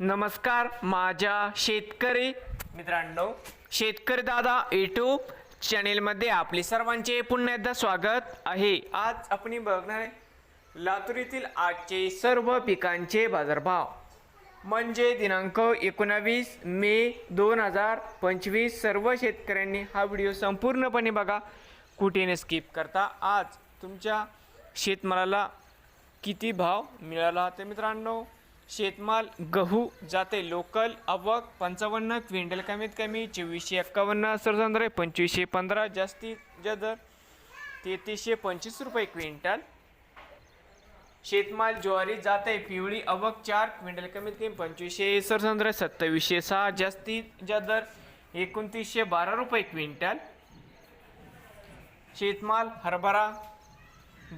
नमस्कार माझ्या शेतकरी मित्रांनो शेतकरी दादा युट्यूब चॅनेलमध्ये आपले सर्वांचे पुन्हा एकदा स्वागत आहे. आज आपण बघणार आहे लातूर येथील आजचे सर्व पिकांचे बाजारभाव. म्हणजे दिनांक एकोणावीस मे दोन हजार पंचवीस सर्व शेतकऱ्यांनी हा व्हिडिओ संपूर्णपणे बघा. कुठेने स्किप करता. आज तुमच्या शेतमालाला किती भाव मिळाला तर मित्रांनो शेतमाल गहू जाते लोकल आवक पंचावन्न क्विंटल कमीत कमी चोवीसशे एक्कावन्न सरसंद्रे पंचवीसशे पंधरा जास्तीत जदर तेहतीसशे पंचवीस रुपये क्विंटल. शेतमाल ज्वारी जाते पिवळी आवक चार क्विंटल कमीत कमी पंचवीसशे सरसंद्रे सत्तावीसशे सहा जास्तीत दर एकोणतीसशे बारा रुपये क्विंटल. शेतमाल हरभरा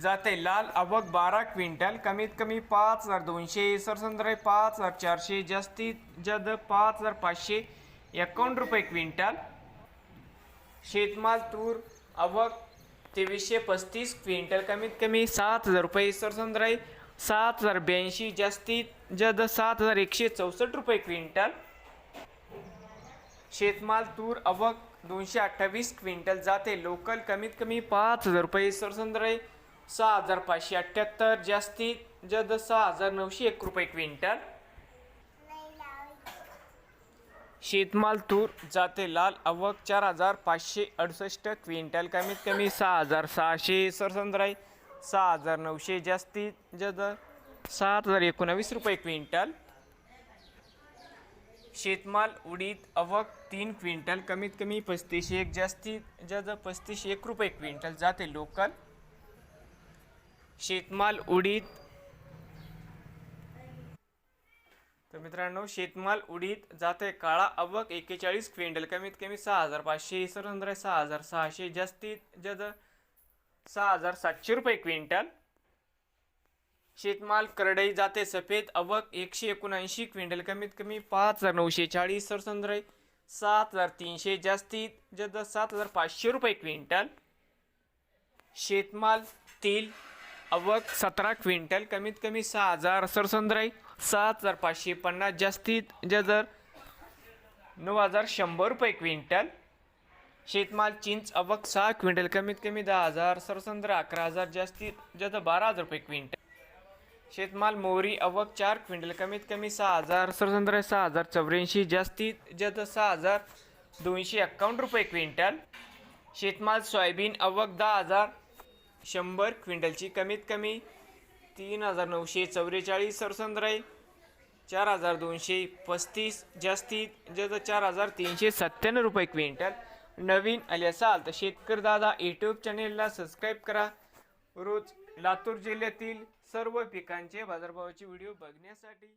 जाते लाल आवक बारा क्विंटल कमीत कमी पाच हजार दोनशे सरसंद्रे पाच हजार चारशे जास्तीत जद पाच हजार पाचशे एकावन्न रुपये क्विंटल. शेतमाल तूर आवक तेवीसशे पस्तीस क्विंटल कमीत कमी सात हजार रुपये सरसंद्रे सात हजार ब्याऐंशी जास्तीत जद सात हजार एकशे चौसष्ट रुपये क्विंटल. शेतमाल तूर आवक दोनशे अठ्ठावीस क्विंटल जाते लोकल कमीत कमी पाच हजार रुपये सरसंद्रे सहा हजार पाचशे अठ्ठ्याहत्तर जास्तीत जद सहा हजार नऊशे एक रुपये क्विंटल. शेतमाल तूर जाते लाल अवक चार हजार पाचशे अडुसष्ट क्विंटल. कमीत कमी सहा हजार सहाशे सरसंद्राई सहा हजार नऊशे जास्तीत जद सहा हजार एकोणावीस रुपये क्विंटल. शेतमाल उडीद अवक तीन क्विंटल कमीत कमी पस्तीसशे एक जास्तीत जद पस्तीसशे एक रुपये क्विंटल. जाते लोकल. शेतमाल उडीद. तर मित्रांनो शेतमाल उडीद जाते काळा अवक एक्केचाळीस क्विंटल कमीत कमी सहा हजार पाचशे सरंद्र सहा हजार सहाशे जास्तीत जद सहा हजार सातशे रुपये क्विंटल. शेतमाल करडई जाते सफेद अवक एकशे एकोणऐंशी क्विंटल कमीत कमी पाच हजार नऊशे चाळीस सरसंद्र सात हजार तीनशे जास्तीत जद सात हजार पाचशे रुपये क्विंटल. शेतमाल तेल अवक सतरा क्विंटल कमीत कमी सहा हजार सरसंद्राई सहा हजार पाचशे पन्नास जास्तीत जदर नऊ हजार शंभर रुपये क्विंटल. शेतमाल चिंच अवक सहा क्विंटल कमीत कमी दहा हजार सरसंद्र अकरा हजार जास्तीत जद बारा हजार रुपये क्विंटल. शेतमाल मोहरी अवक चार क्विंटल कमीत कमी सहा हजार सरसंद्र सहा हजार चौऱ्याऐंशी जास्तीत जद सहा हजार दोनशे एक्कावन्न रुपये क्विंटल. शेतमाल सोयाबीन अवक दहा हजार शंभर क्विंटलची कमीत कमी तीन हजार नऊशे चौवेचाळीस सरसंद्राई चार हजार दोनशे पस्तीस जास्तीत जर चार हजार तीनशे सत्त्याण्णव रुपये क्विंटल. नवीन आले असाल तर शेतकरी दादा यूट्यूब चॅनेलला सबस्क्राईब करा. रोज लातूर जिल्ह्यातील सर्व पिकांचे बाजारभावाचे व्हिडिओ बघण्यासाठी